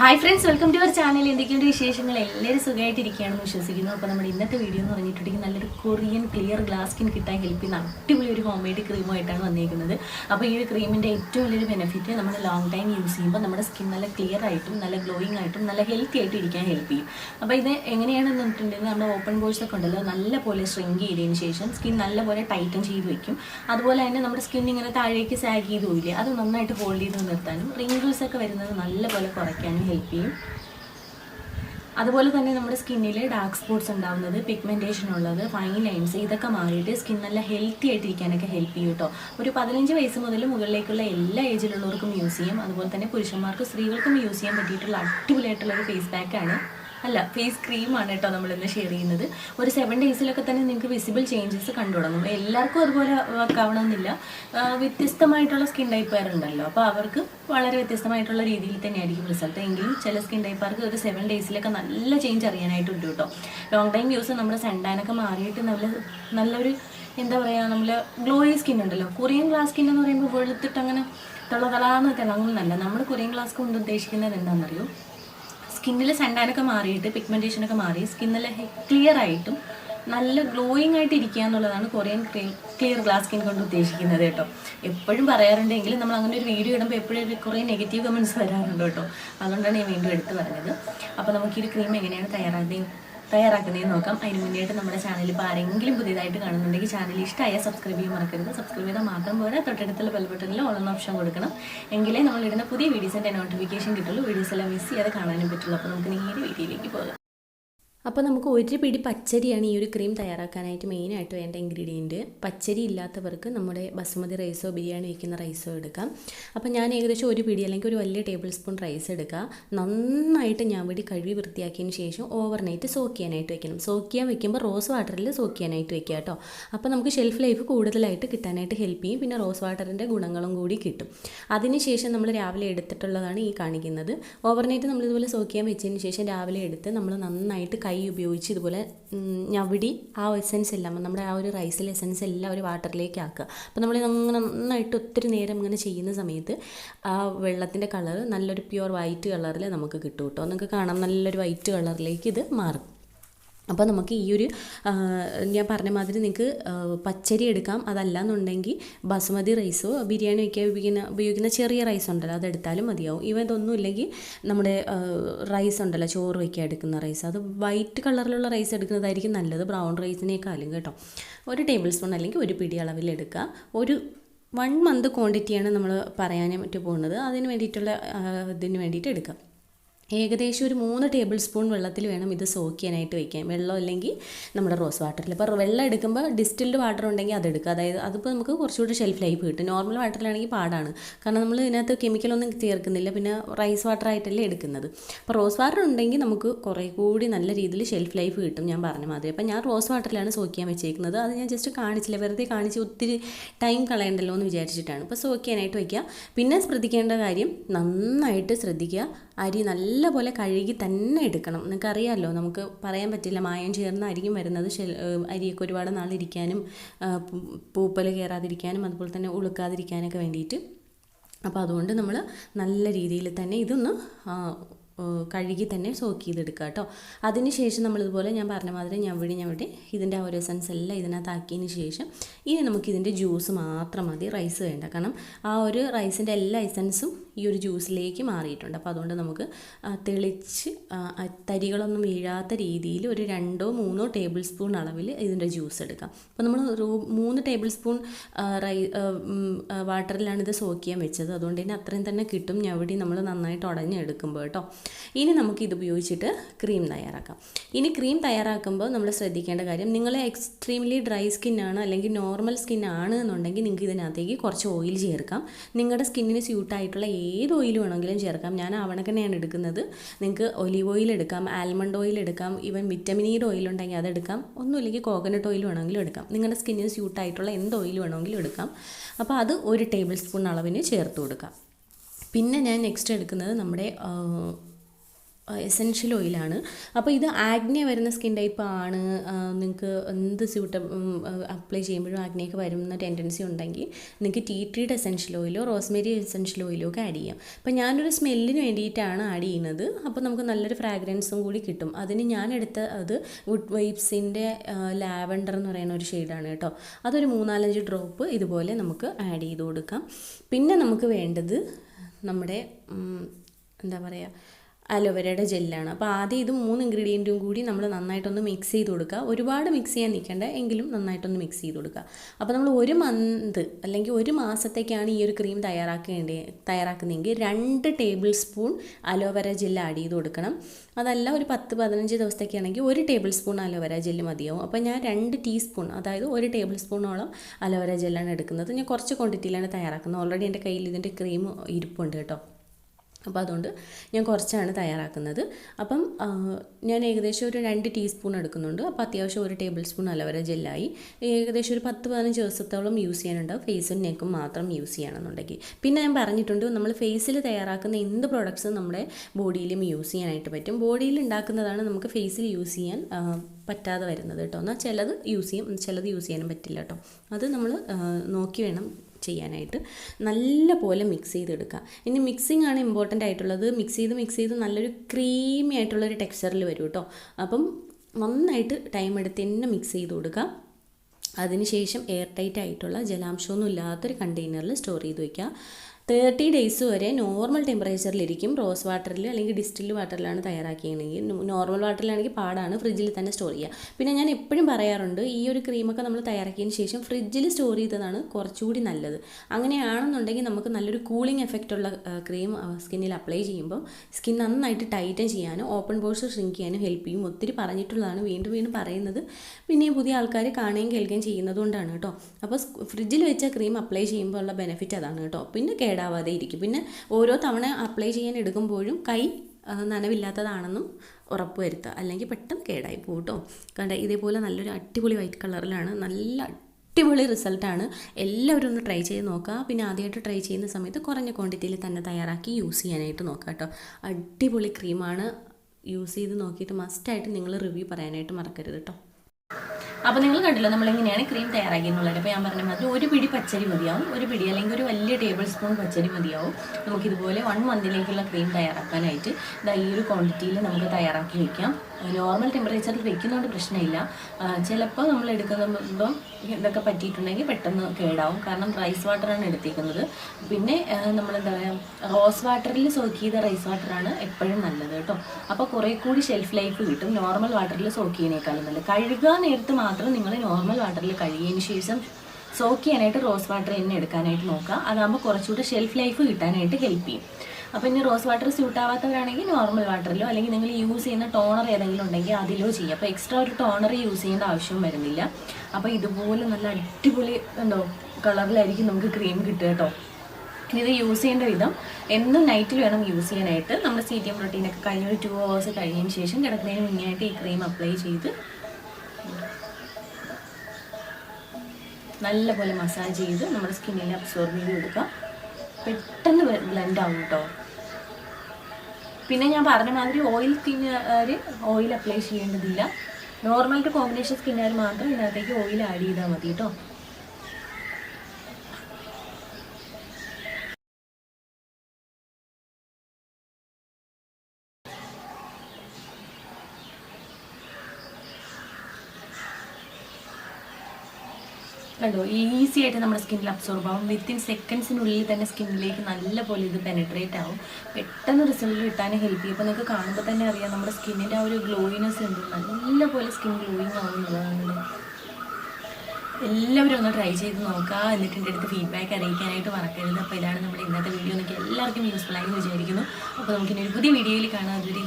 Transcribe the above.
Hi friends welcome to our channel എന്തൊക്കെയുണ്ട് വിശേഷങ്ങൾ? എല്ലാവരും സുഖമായിട്ടിരിക്കുകയാണെന്ന് വിശ്വസിക്കുന്നു. അപ്പോൾ നമ്മുടെ ഇന്നത്തെ വീഡിയോ എന്ന് പറഞ്ഞിട്ടുണ്ടെങ്കിൽ നല്ലൊരു കൊറിയൻ ക്ലിയർ ഗ്ലാസ് സ്കിൻ കിട്ടാൻ ഹെൽപ്പ് ചെയ്യുന്ന അടിപൊളി ഒരു ഹോം മെയ്ഡ് ക്രീമായിട്ടാണ് വന്നിരിക്കുന്നത് അപ്പോൾ ഈ ഒരു ക്രീമിന്റെ ഏറ്റവും വലിയൊരു ബെനിഫിറ്റ് നമ്മൾ ലോങ് ടൈം യൂസ് ചെയ്യുമ്പോൾ നമ്മുടെ സ്കിൻ നല്ല ക്ലിയർ ആയിട്ടും നല്ല ഗ്ലോയിങ് ആയിട്ടും നല്ല ഹെൽത്തി ആയിട്ട് ഇരിക്കാൻ ഹെൽപ്പ് ചെയ്യും. അപ്പോൾ ഇത് എങ്ങനെയാണെന്ന് പറഞ്ഞിട്ടുണ്ടെങ്കിൽ നമ്മുടെ ഓപ്പൺ ബോഴ്സൊക്കെ ഉണ്ടല്ലോ നല്ല പോലെ സ്ട്രിങ്ക് ചെയ്തതിന് ശേഷം സ്കിൻ നല്ല പോലെ ടൈറ്റൻ ചെയ്ത് വയ്ക്കും അതുപോലെ തന്നെ നമ്മുടെ സ്കിൻ ഇങ്ങനെ താഴേക്ക് സാഗ് ചെയ്ത് പോയില്ലേ അത് നന്നായിട്ട് ഹോൾഡ് ചെയ്ത് നിർത്താനും റിങ്കിൾസ് ഒക്കെ വരുന്നത് നല്ല പോലെ കുറയ്ക്കാനും ഹെൽപ്പ് ചെയ്യും. അതുപോലെ തന്നെ നമ്മുടെ സ്കിന്നിൽ ഡാർക്ക് സ്പോട്ട്സ് ഉണ്ടാവുന്നത് പിഗ്മെന്റേഷൻ ഉള്ളത് ഫൈൻ ലൈൻസ് ഇതൊക്കെ മാറിയിട്ട് സ്കിൻ നല്ല ഹെൽത്തി ആയിട്ടിരിക്കാനൊക്കെ ഹെൽപ്പ് ചെയ്യും കേട്ടോ ഒരു പതിനഞ്ച് വയസ്സ് മുതൽ മുകളിലേക്കുള്ള എല്ലാ ഏജിലുള്ളവർക്കും യൂസ് ചെയ്യും. അതുപോലെ തന്നെ പുരുഷന്മാർക്കും സ്ത്രീകൾക്കും യൂസ് ചെയ്യാൻ പറ്റിയിട്ടുള്ള അടിപൊളിയായിട്ടുള്ള ഒരു ഫേസ് പാക്കാണ് അല്ല ഫേസ് ക്രീമാണ് കേട്ടോ നമ്മൾ ഇന്ന് ഷെയർ ചെയ്യുന്നത്. ഒരു സെവൻ ഡേയ്സിലൊക്കെ തന്നെ നിങ്ങൾക്ക് വിസിബിൾ ചേഞ്ചസ് കണ്ടു തുടങ്ങും എല്ലാവർക്കും അതുപോലെ വർക്കാവണമെന്നില്ല വ്യത്യസ്തമായിട്ടുള്ള സ്കിൻ ടൈപ്പ് ഉണ്ടല്ലോ. അപ്പോൾ അവർക്ക് വളരെ വ്യത്യസ്തമായിട്ടുള്ള രീതിയിൽ തന്നെയായിരിക്കും റിസൾട്ട് എങ്കിലും ചില സ്കിൻ ടൈപ്പുകാർക്ക് ഒരു സെവൻ ഡേയ്സിലൊക്കെ നല്ല ചേഞ്ച് അറിയാനായിട്ടുണ്ട് കേട്ടോ ലോങ് ടൈം യൂസ് നമ്മുടെ സൺടാനൊക്കെ മാറിയിട്ട് നല്ല നല്ലൊരു എന്താ പറയുക നമ്മൾ ഗ്ലോയി സ്കിൻ ഉണ്ടല്ലോ. കൊറിയൻ ഗ്ലാസ് സ്കിൻ എന്ന് പറയുമ്പോൾ വെളുത്തിട്ട് അങ്ങനെ തള തളാന്ന് തിളങ്ങുന്നല്ല നമ്മൾ കൊറിയൻ ഗ്ലാസ് കൊണ്ട് ഉദ്ദേശിക്കുന്നത് എന്താണെന്നറിയോ? സ്കിന്നിൽ സെൻഡാനൊക്കെ മാറിയിട്ട് പിഗ്മെന്റേഷനൊക്കെ മാറി സ്കിന്നിൽ ക്ലിയർ ആയിട്ടും നല്ല ഗ്ലോയിങ് ആയിട്ട് ഇരിക്കുക എന്നുള്ളതാണ് കൊറിയൻ ക്ലിയർ ഗ്ലാസ് സ്കിൻ കൊണ്ട് ഉദ്ദേശിക്കുന്നത് കേട്ടോ. എപ്പോഴും പറയാറുണ്ടെങ്കിലും നമ്മൾ അങ്ങനെ ഒരു വീഡിയോ ഇടുമ്പോൾ എപ്പോഴും കുറേ നെഗറ്റീവ് കമന്റ്സ് വരാറുണ്ട് കേട്ടോ. അതുകൊണ്ടാണ് ഞാൻ വീണ്ടും എടുത്ത് പറഞ്ഞത്. അപ്പോൾ നമുക്ക് ഈ ക്രീം എങ്ങനെയാണ് തയ്യാറാക്കുന്നത് തയ്യാറാക്കുന്നതെന്ന് നോക്കാം. അതിന് മുന്നേയായിട്ട് നമ്മുടെ ചാനൽ ഇപ്പോൾ ആരെങ്കിലും പുതിയതായിട്ട് കാണുന്നുണ്ടെങ്കിൽ ചാനൽ ഇഷ്ടമായ സബ്സ്ക്രൈബ് ചെയ്യാൻ മറക്കരുത്. സബ്സ്ക്രൈബ് ചെയ്താൽ മാത്രം പോരാ. തൊട്ടടുത്തുള്ള ബെൽ ബട്ടണിൽ ഓൺ ഓപ്ഷൻ കൊടുക്കണം. എങ്കിലേ നമ്മൾ ഇടുന്ന പുതിയ വീഡിയോസിന്റെ നോട്ടിഫിക്കേഷൻ കിട്ടുള്ളൂ. വീഡിയോസ് എല്ലാം മിസ് ചെയ്യാതെ കാണാനും പറ്റുള്ളൂ. അപ്പോൾ നമുക്ക് നേരെ വീഡിയോയിലേക്ക് പോകാം. അപ്പോൾ നമുക്ക് ഒരു പിടി പച്ചരിയാണ് ഈ ഒരു ക്രീം തയ്യാറാക്കാനായിട്ട് മെയിനായിട്ട് വേണ്ട ഇൻഗ്രീഡിയന്റ് പച്ചരി ഇല്ലാത്തവർക്ക് നമ്മുടെ ബസുമതി റൈസോ ബിരിയാണി വയ്ക്കുന്ന റൈസോ എടുക്കാം. അപ്പോൾ ഞാൻ ഏകദേശം ഒരു പിടി അല്ലെങ്കിൽ ഒരു വലിയ ടേബിൾ സ്പൂൺ റൈസ് എടുക്കുക നന്നായിട്ട് ഞാൻ വേണ്ടി കഴുകി വൃത്തിയാക്കിയതിന് ശേഷം ഓവർനൈറ്റ് സോക്ക് ചെയ്യാനായിട്ട് വെക്കണം. സോക്ക് ചെയ്യാൻ വെക്കുമ്പോൾ റോസ് വാട്ടറിൽ സോക്ക് ചെയ്യാനായിട്ട് വെക്കുക കേട്ടോ. അപ്പോൾ നമുക്ക് ഷെൽഫ് ലൈഫ് കൂടുതലായിട്ട് കിട്ടാനായിട്ട് ഹെൽപ്പ് ചെയ്യും. പിന്നെ റോസ് വാട്ടറിന്റെ ഗുണങ്ങളും കൂടി കിട്ടും. അതിനുശേഷം നമ്മൾ രാവിലെ എടുത്തിട്ടുള്ളതാണ് ഈ കാണിക്കുന്നത്. ഓവർനൈറ്റ് നമ്മൾ ഇതുപോലെ സോക്ക് ചെയ്യാൻ വെച്ചതിന് ശേഷം രാവിലെ എടുത്ത് നമ്മൾ നന്നായിട്ട് കൈ ഉപയോഗിച്ച് ഇതുപോലെ ഞവിടി ആ എസൻസ് എല്ലാം നമ്മുടെ ആ ഒരു റൈസിലെ എസൻസ് എല്ലാം ഒരു വാട്ടറിലേക്ക് ആക്കുക. അപ്പോൾ നമ്മൾ അങ്ങനെ നന്നായിട്ട് ഒത്തിരി നേരം ഇങ്ങനെ ചെയ്യുന്ന സമയത്ത് ആ വെള്ളത്തിന്റെ കളർ നല്ലൊരു പ്യുവർ വൈറ്റ് കളറിൽ നമുക്ക് കിട്ടും കേട്ടോ. നിങ്ങൾക്ക് കാണാം നല്ലൊരു വൈറ്റ് കളറിലേക്ക് ഇത് മാറും. അപ്പോൾ നമുക്ക് ഈ ഒരു ഞാൻ പറഞ്ഞ മാതിരി നിങ്ങൾക്ക് പച്ചരി എടുക്കാം. അതല്ല എന്നുണ്ടെങ്കിൽ ബസുമതി റൈസോ ബിരിയാണി വയ്ക്കാൻ ഉപയോഗിക്കുന്ന ഉപയോഗിക്കുന്ന ചെറിയ റൈസ് ഉണ്ടല്ലോ അതെടുത്താലും മതിയാവും. ഇവ ഇതൊന്നും ഇല്ലെങ്കിൽ നമ്മുടെ റൈസ് ഉണ്ടല്ലോ ചോറ് വയ്ക്കാൻ എടുക്കുന്ന റൈസ് അത് വൈറ്റ് കളറിലുള്ള റൈസ് എടുക്കുന്നതായിരിക്കും നല്ലത് ബ്രൗൺ റൈസിനേക്കാളും കേട്ടോ. ഒരു ടേബിൾ സ്പൂൺ അല്ലെങ്കിൽ ഒരു പിടി അളവിൽ എടുക്കുക ഒരു വൺ മന്ത് ക്വാണ്ടിറ്റിയാണ് നമ്മൾ പറയാനായിട്ട് പോകുന്നത്. അതിന് വേണ്ടിയിട്ടുള്ള ഇതിന് വേണ്ടിയിട്ട് എടുക്കാം. ഏകദേശം ഒരു മൂന്ന് ടേബിൾ സ്പൂൺ വെള്ളത്തിൽ വേണം ഇത് സോക്കിയാനായിട്ട് വയ്ക്കാൻ വെള്ളം അല്ലെങ്കിൽ നമ്മുടെ റോസ് വാട്ടറിൽ. അപ്പോൾ വെള്ളം എടുക്കുമ്പോൾ ഡിസ്റ്റിൽഡ് വാട്ടർ ഉണ്ടെങ്കിൽ അതെടുക്കുക അതായത് അതിപ്പോൾ നമുക്ക് കുറച്ചുകൂടി ഷെൽഫ് ലൈഫ് കിട്ടും. നോർമൽ വാട്ടറിലാണെങ്കിൽ പാടാണ്. കാരണം നമ്മൾ ഇതിനകത്ത് കെമിക്കലൊന്നും ചേർക്കുന്നില്ല. പിന്നെ റൈസ് വാട്ടർ ആയിട്ടല്ലേ എടുക്കുന്നത്. അപ്പോൾ റോസ് വാട്ടർ ഉണ്ടെങ്കിൽ നമുക്ക് കുറേ കൂടി നല്ല രീതിയിൽ ഷെൽഫ് ലൈഫ് കിട്ടും ഞാൻ പറഞ്ഞ മാതിരി. അപ്പോൾ ഞാൻ റോസ് വാട്ടറിലാണ് സോക്കിയാൻ വെച്ചേക്കുന്നത്. അത് ഞാൻ ജസ്റ്റ് കാണിച്ചില്ല. വെറുതെ കാണിച്ച് ഒത്തിരി ടൈം കളയണ്ടല്ലോ എന്ന് വിചാരിച്ചിട്ടാണ്. അപ്പോൾ സോക്കിയാനായിട്ട് വയ്ക്കുക പിന്നെ ശ്രദ്ധിക്കേണ്ട കാര്യം നന്നായിട്ട് ശ്രദ്ധിക്കുക. അരി നല്ലപോലെ കഴുകി തന്നെ എടുക്കണം. നിങ്ങൾക്ക് അറിയാമല്ലോ നമുക്ക് പറയാൻ പറ്റില്ല മായം ചേർന്ന അരിയും വരുന്നത് അരിയൊക്കെ ഒരുപാട് നാളിരിക്കാനും പൂപ്പൽ കയറാതിരിക്കാനും അതുപോലെ തന്നെ ഉളുക്കാതിരിക്കാനൊക്കെ വേണ്ടിയിട്ട്. അപ്പോൾ അതുകൊണ്ട് നമ്മൾ നല്ല രീതിയിൽ തന്നെ ഇതൊന്ന് കഴുകി തന്നെ സോക്ക് ചെയ്തെടുക്കുക കേട്ടോ. അതിനുശേഷം നമ്മളിതുപോലെ ഞാൻ പറഞ്ഞ മാതിരി ഞവിടി ഞവിടി ഇതിന്റെ ആ ഒരു എസൻസ് എല്ലാം ഇതിനകത്താക്കിയതിന് ശേഷം ഇനി നമുക്ക് ഇതിന്റെ ജ്യൂസ് മാത്രം മതി. റൈസ് വേണ്ട. കാരണം ആ ഒരു റൈസിന്റെ എല്ലാ എസൻസും ഈ ഒരു ജ്യൂസിലേക്ക് മാറിയിട്ടുണ്ട്. അപ്പോൾ അതുകൊണ്ട് നമുക്ക് തെളിച്ച് തരികളൊന്നും വീഴാത്ത രീതിയിൽ ഒരു രണ്ടോ മൂന്നോ ടേബിൾ സ്പൂൺ അളവിൽ ഇതിന്റെ ജ്യൂസ് എടുക്കാം. അപ്പോൾ നമ്മൾ മൂന്ന് ടേബിൾ സ്പൂൺ റൈ വാട്ടറിലാണ് ഇത് സോക്ക് ചെയ്യാൻ വെച്ചത്. അതുകൊണ്ട് തന്നെ അത്രയും തന്നെ കിട്ടും. ഞവടി നമ്മൾ നന്നായിട്ട് ഉടഞ്ഞെടുക്കുമ്പോൾ കേട്ടോ. ഇനി നമുക്ക് ഇത് ഉപയോഗിച്ചിട്ട് ക്രീം തയ്യാറാക്കാം. ഇനി ക്രീം തയ്യാറാക്കുമ്പോൾ നമ്മൾ ശ്രദ്ധിക്കേണ്ട കാര്യം നിങ്ങൾ എക്സ്ട്രീംലി ഡ്രൈ സ്കിന്നാണ് അല്ലെങ്കിൽ നോർമൽ സ്കിൻ ആണ് എന്നുണ്ടെങ്കിൽ നിങ്ങൾക്ക് ഇതിനകത്തേക്ക് കുറച്ച് ഓയിൽ ചേർക്കാം. നിങ്ങളുടെ സ്കിന്നിന് സ്യൂട്ടായിട്ടുള്ള ഏത് ഓയിൽ വേണമെങ്കിലും ചേർക്കാം. ഞാൻ അവണക്കനെയാണ് എടുക്കുന്നത്. നിങ്ങൾക്ക് ഒലിവ് ഓയിൽ എടുക്കാം ആൽമണ്ട് ഓയിൽ എടുക്കാം ഈവൻ വിറ്റമിനീഡ് ഓയിൽ ഉണ്ടെങ്കിൽ അതെടുക്കാം ഒന്നുമില്ലെങ്കിൽ കോക്കനട്ട് ഓയിൽ വേണമെങ്കിലും എടുക്കാം. നിങ്ങളുടെ സ്കിന്നിന് സ്യൂട്ടായിട്ടുള്ള എന്ത് ഓയിൽ വേണമെങ്കിലും എടുക്കാം. അപ്പോൾ അത് ഒരു ടേബിൾ സ്പൂൺ അളവിന് ചേർത്ത് കൊടുക്കാം. പിന്നെ ഞാൻ നെക്സ്റ്റ് എടുക്കുന്നത് നമ്മുടെ എസെൻഷ്യൽ ഓയിലാണ് അപ്പോൾ ഇത് ആഗ്നെ വരുന്ന സ്കിൻ ടൈപ്പ് ആണ്. നിങ്ങൾക്ക് എന്ത് സ്യൂട്ട അപ്ലൈ ചെയ്യുമ്പോഴും ആഗ്നയൊക്കെ വരുന്ന ടെൻഡൻസി ഉണ്ടെങ്കിൽ നിങ്ങൾക്ക് ടീ ട്രീയുടെ എസെൻഷ്യൽ ഓയിലോ റോസ്മേരി എസെൻഷ്യൽ ഓയിലോ ഒക്കെ ആഡ് ചെയ്യാം. അപ്പോൾ ഞാനൊരു സ്മെല്ലിന് വേണ്ടിയിട്ടാണ് ആഡ് ചെയ്യുന്നത്. അപ്പോൾ നമുക്ക് നല്ലൊരു ഫ്രാഗ്രൻസും കൂടി കിട്ടും. അതിന് ഞാൻ എടുത്ത അത് വുഡ് വൈബ്സിന്റെ ലാവൻഡർ എന്ന് പറയുന്ന ഒരു ഷെയ്ഡാണ് കേട്ടോ. അതൊരു മൂന്നാലഞ്ച് ഡ്രോപ്പ് ഇതുപോലെ നമുക്ക് ആഡ് ചെയ്ത് കൊടുക്കാം. പിന്നെ നമുക്ക് വേണ്ടത് നമ്മുടെ എന്താ പറയുക അലോവേരയുടെ ജെല്ലാണ്. അപ്പോൾ ആദ്യം ഇത് മൂന്ന് ഇൻഗ്രീഡിയന്റും കൂടി നമ്മൾ നന്നായിട്ടൊന്ന് മിക്സ് ചെയ്ത് കൊടുക്കുക. ഒരുപാട് മിക്സ് ചെയ്യാൻ നിൽക്കേണ്ട എങ്കിലും നന്നായിട്ടൊന്ന് മിക്സ് ചെയ്ത് കൊടുക്കുക. അപ്പോൾ നമ്മൾ ഒരു മന്ത് അല്ലെങ്കിൽ ഒരു മാസത്തേക്കാണ് ഈ ഒരു ക്രീം തയ്യാറാക്കേണ്ടത് തയ്യാറാക്കുന്നതെങ്കിൽ രണ്ട് tablespoon aloe vera gel add ചെയ്ത് കൊടുക്കണം. അതല്ല ഒരു പത്ത് പതിനഞ്ച് ദിവസത്തേക്കാണെങ്കിൽ ഒരു ടേബിൾ സ്പൂൺ അലോവേര ജെല്ല് മതിയാവും. അപ്പോൾ ഞാൻ രണ്ട് ടീസ്പൂൺ അതായത് ഒരു ടേബിൾ സ്പൂണോളം അലോവേര ജെല്ലാണ് എടുക്കുന്നത്. ഞാൻ കുറച്ച് ക്വാണ്ടിറ്റിയിലാണ് തയ്യാറാക്കുന്നത്. ഓൾറെഡി എന്റെ കയ്യിൽ ഇതിന്റെ ക്രീം ഇരിപ്പുണ്ട് കേട്ടോ. അപ്പോൾ അതുകൊണ്ട് ഞാൻ കുറച്ചാണ് തയ്യാറാക്കുന്നത്. അപ്പം ഞാൻ ഏകദേശം ഒരു രണ്ട് ടീസ്പൂൺ എടുക്കുന്നുണ്ട്. അപ്പോൾ അത്യാവശ്യം ഒരു ടേബിൾ സ്പൂൺ അലവര ജെല്ലായി. ഏകദേശം ഒരു പത്ത് പതിനഞ്ച് ദിവസത്തോളം യൂസ് ചെയ്യാനുണ്ടാവും. ഫേസും നെക്കും മാത്രം യൂസ് ചെയ്യണമെന്നുണ്ടെങ്കിൽ. പിന്നെ ഞാൻ പറഞ്ഞിട്ടുണ്ട് നമ്മൾ ഫേസിൽ തയ്യാറാക്കുന്ന എന്ത് പ്രോഡക്ട്സും നമ്മുടെ ബോഡിയിലും യൂസ് ചെയ്യാനായിട്ട് പറ്റും. ബോഡിയിൽ ഉണ്ടാക്കുന്നതാണ് നമുക്ക് ഫേസിൽ യൂസ് ചെയ്യാൻ പറ്റാതെ വരുന്നത് കേട്ടോ. എന്നാൽ ചിലത് യൂസ് ചെയ്യും ചിലത് യൂസ് ചെയ്യാനും പറ്റില്ല കേട്ടോ. അത് നമ്മൾ നോക്കി വേണം ചെയ്യാനായിട്ട് നല്ല പോലെ മിക്സ് ചെയ്തെടുക്കുക. ഇനി മിക്സിംഗ് ആണ് ഇമ്പോർട്ടന്റ് ആയിട്ടുള്ളത്. മിക്സ് ചെയ്ത് മിക്സ് ചെയ്ത് നല്ലൊരു ക്രീമി ആയിട്ടുള്ളൊരു ടെക്സ്ചറിൽ വരും കേട്ടോ അപ്പം നന്നായിട്ട് ടൈം എടുത്ത് തന്നെ മിക്സ് ചെയ്ത് കൊടുക്കുക. അതിനുശേഷം എയർ ടൈറ്റ് ആയിട്ടുള്ള ജലാംശമൊന്നും ഇല്ലാത്തൊരു കണ്ടെയ്നറിൽ സ്റ്റോർ ചെയ്ത് വയ്ക്കുക തേർട്ടി ഡേയ്സ് വരെ നോർമൽ ടെമ്പറേച്ചറിലിരിക്കും. റോസ് വാട്ടറിൽ അല്ലെങ്കിൽ ഡിസ്റ്റിൽഡ് വാട്ടറിലാണ് തയ്യാറാക്കിയെങ്കിൽ നോർമൽ വാട്ടറിലാണെങ്കിൽ പാടാണ്. ഫ്രിഡ്ജിൽ തന്നെ സ്റ്റോർ ചെയ്യുക പിന്നെ ഞാൻ എപ്പോഴും പറയാറുണ്ട് ഈ ഒരു ക്രീമൊക്കെ നമ്മൾ തയ്യാറാക്കിയതിന് ശേഷം ഫ്രിഡ്ജിൽ സ്റ്റോർ ചെയ്തതാണ് കുറച്ചുകൂടി നല്ലത്. അങ്ങനെയാണെന്നുണ്ടെങ്കിൽ നമുക്ക് നല്ലൊരു കൂളിംഗ് എഫക്റ്റ് ഉള്ള ക്രീം സ്കിന്നിൽ അപ്ലൈ ചെയ്യുമ്പോൾ സ്കിൻ നന്നായിട്ട് ടൈറ്റൻ ചെയ്യാനും ഓപ്പൺ പോർസ് ഷ്രിങ്ക് ചെയ്യാനും ഹെൽപ്പ് ചെയ്യും. ഒത്തിരി പറഞ്ഞിട്ടുള്ളതാണ്. വീണ്ടും വീണ്ടും പറയുന്നത്. പിന്നെയും പുതിയ ആൾക്കാർ കാണുകയും കേൾക്കുകയും ചെയ്യുന്നതുകൊണ്ടാണ് കേട്ടോ. അപ്പോൾ ഫ്രിഡ്ജിൽ വെച്ച ക്രീം അപ്ലൈ ചെയ്യുമ്പോൾ ഉള്ള ബെനിഫിറ്റ് അതാണ് കേട്ടോ. പിന്നെ കേടാവാതെ ഇരിക്കും. പിന്നെ ഓരോ തവണ അപ്ലൈ ചെയ്യാൻ എടുക്കുമ്പോഴും കൈ നനവില്ലാത്തതാണെന്നും ഉറപ്പ് വരുത്തുക അല്ലെങ്കിൽ പെട്ടെന്ന് കേടായി പോട്ടോ കണ്ട ഇതേപോലെ നല്ലൊരു അടിപൊളി വൈറ്റ് കളറിലാണ് നല്ല അടിപൊളി റിസൾട്ടാണ് എല്ലാവരും ഒന്ന് ട്രൈ ചെയ്ത് നോക്കുക. പിന്നെ ആദ്യമായിട്ട് ട്രൈ ചെയ്യുന്ന സമയത്ത് കുറഞ്ഞ ക്വാണ്ടിറ്റിയിൽ തന്നെ തയ്യാറാക്കി യൂസ് ചെയ്യാനായിട്ട് നോക്കുക കേട്ടോ. അടിപൊളി ക്രീമാണ് യൂസ് ചെയ്ത് നോക്കിയിട്ട് മസ്റ്റായിട്ട് നിങ്ങൾ റിവ്യൂ പറയാനായിട്ട് മറക്കരുത് കേട്ടോ. അപ്പോൾ നിങ്ങൾ കണ്ടല്ലോ നമ്മൾ എങ്ങനെയാണ് ക്രീം തയ്യാറാക്കിയെന്നുള്ളത് അപ്പോൾ ഞാൻ പറഞ്ഞ മാതിരി ഒരു പിടി പച്ചരി മതിയാവും ഒരു പിടി അല്ലെങ്കിൽ ഒരു വലിയ ടേബിൾ സ്പൂൺ പച്ചരി മതിയാവും. നമുക്കിതുപോലെ വൺ മന്തിലേക്കുള്ള ക്രീം തയ്യാറാക്കാനായിട്ട് ഇതാ ഈ ഒരു ക്വാണ്ടിറ്റിയിൽ നമുക്ക് തയ്യാറാക്കി വെക്കാം. നോർമൽ ടെമ്പറേച്ചറിൽ വെക്കുന്നതുകൊണ്ട് പ്രശ്നമില്ല. ചിലപ്പോൾ നമ്മൾ എടുക്കുമ്പം ഇതൊക്കെ പറ്റിയിട്ടുണ്ടെങ്കിൽ പെട്ടെന്ന് കേടാവും. കാരണം റൈസ് വാട്ടറാണ് എടുത്തിരിക്കുന്നത് പിന്നെ നമ്മൾ എന്താ പറയുക റോസ് വാട്ടറിൽ സോക്ക് ചെയ്ത റൈസ് വാട്ടറാണ് എപ്പോഴും നല്ലത് കേട്ടോ. അപ്പോൾ കുറേ കൂടി ഷെൽഫ് ലൈഫ് കിട്ടും. നോർമൽ വാട്ടറിൽ സോക്ക് ചെയ്യുന്നേക്കാളും നല്ലത്. കഴുകാൻ നേരത്ത് മാത്രം നിങ്ങൾ നോർമൽ വാട്ടറിൽ കഴുകിയതിന് ശേഷം സോക്ക് ചെയ്യാനായിട്ട് റോസ് വാട്ടർ തന്നെ എടുക്കാനായിട്ട് നോക്കുക. അതാകുമ്പോൾ കുറച്ചുകൂടെ ഷെൽഫ് ലൈഫ് കിട്ടാനായിട്ട് ഹെൽപ്പ് ചെയ്യും. അപ്പോൾ ഇനി റോസ് വാട്ടർ സ്യൂട്ട് ആവാത്തവരാണെങ്കിൽ നോർമൽ വാട്ടറിലോ അല്ലെങ്കിൽ നിങ്ങൾ യൂസ് ചെയ്യുന്ന ടോണർ ഏതെങ്കിലും ഉണ്ടെങ്കിൽ അതിലോ ചെയ്യാം. അപ്പോൾ എക്സ്ട്രാ ഒരു ടോണർ യൂസ് ചെയ്യേണ്ട ആവശ്യവും വരുന്നില്ല. അപ്പോൾ ഇതുപോലെ നല്ല അടിപൊളി എന്തോ കളറിലായിരിക്കും നമുക്ക് ക്രീം കിട്ടുക കേട്ടോ. ഇത് യൂസ് ചെയ്യേണ്ട വിധം എന്നും നൈറ്റിൽ വേണം യൂസ് ചെയ്യാനായിട്ട്. നമ്മുടെ സി ടി എം പ്രോട്ടീനൊക്കെ കഴിഞ്ഞ ഒരു ടു അവേഴ്സ് കഴിഞ്ഞതിന് ശേഷം കിടക്കുന്നതിന് മുന്നേ ആയിട്ട് ഈ ക്രീം അപ്ലൈ ചെയ്ത് നല്ലപോലെ മസാജ് ചെയ്ത് നമ്മുടെ സ്കിന്നിൽ അബ്സോർബ് ചെയ്ത് കൊടുക്കുക പെട്ടെന്ന് ബ്ലെൻഡ് ആവും കേട്ടോ. പിന്നെ ഞാൻ പറഞ്ഞ മാതിരി ഓയിൽ സ്കിന്നുകാർ ഓയിൽ അപ്ലൈ ചെയ്യേണ്ടതില്ല. നോർമൽ ടു കോമ്പിനേഷൻ സ്കിന്നുകാർ മാത്രം ഇതിനകത്തേക്ക് ഓയിൽ ആഡ് ചെയ്താൽ മതി കേട്ടോ കണ്ടോ ഈസി ആയിട്ട് നമ്മുടെ സ്കിന്നിൽ അബ്സോർബ് ആവും. വിത്തിൻ സെക്കൻഡ്സിനുള്ളിൽ തന്നെ സ്കിന്നിലേക്ക് നല്ലപോലെ ഇത് പെനട്രേറ്റ് ആവും. പെട്ടെന്ന് റിസൾട്ട് കിട്ടാൻ ഹെൽപ്പ് ചെയ്യും. അപ്പോൾ നിങ്ങൾക്ക് കാണുമ്പോൾ തന്നെ അറിയാം നമ്മുടെ സ്കിന്നിന്റെ ആ ഒരു ഗ്ലോയിനെസ് ഉണ്ട്. നല്ലപോലെ സ്കിൻ ഗ്ലോയിങ് ആവുന്നതാണ്. എല്ലാവരും ഒന്ന് ട്രൈ ചെയ്ത് നോക്കുക എന്നിട്ട് എന്റെ അടുത്ത് ഫീഡ്ബാക്ക് അറിയിക്കാനായിട്ട് മറക്കരുത്. അപ്പോൾ ഇതാണ് നമ്മുടെ ഇന്നത്തെ വീഡിയോ എനിക്ക് എല്ലാവർക്കും യൂസ്ഫുൾ ആയി വിചാരിക്കുന്നു. അപ്പോൾ നമുക്കിനി ഒരു പുതിയ വീഡിയോയിൽ കാണാം. അതുവരെ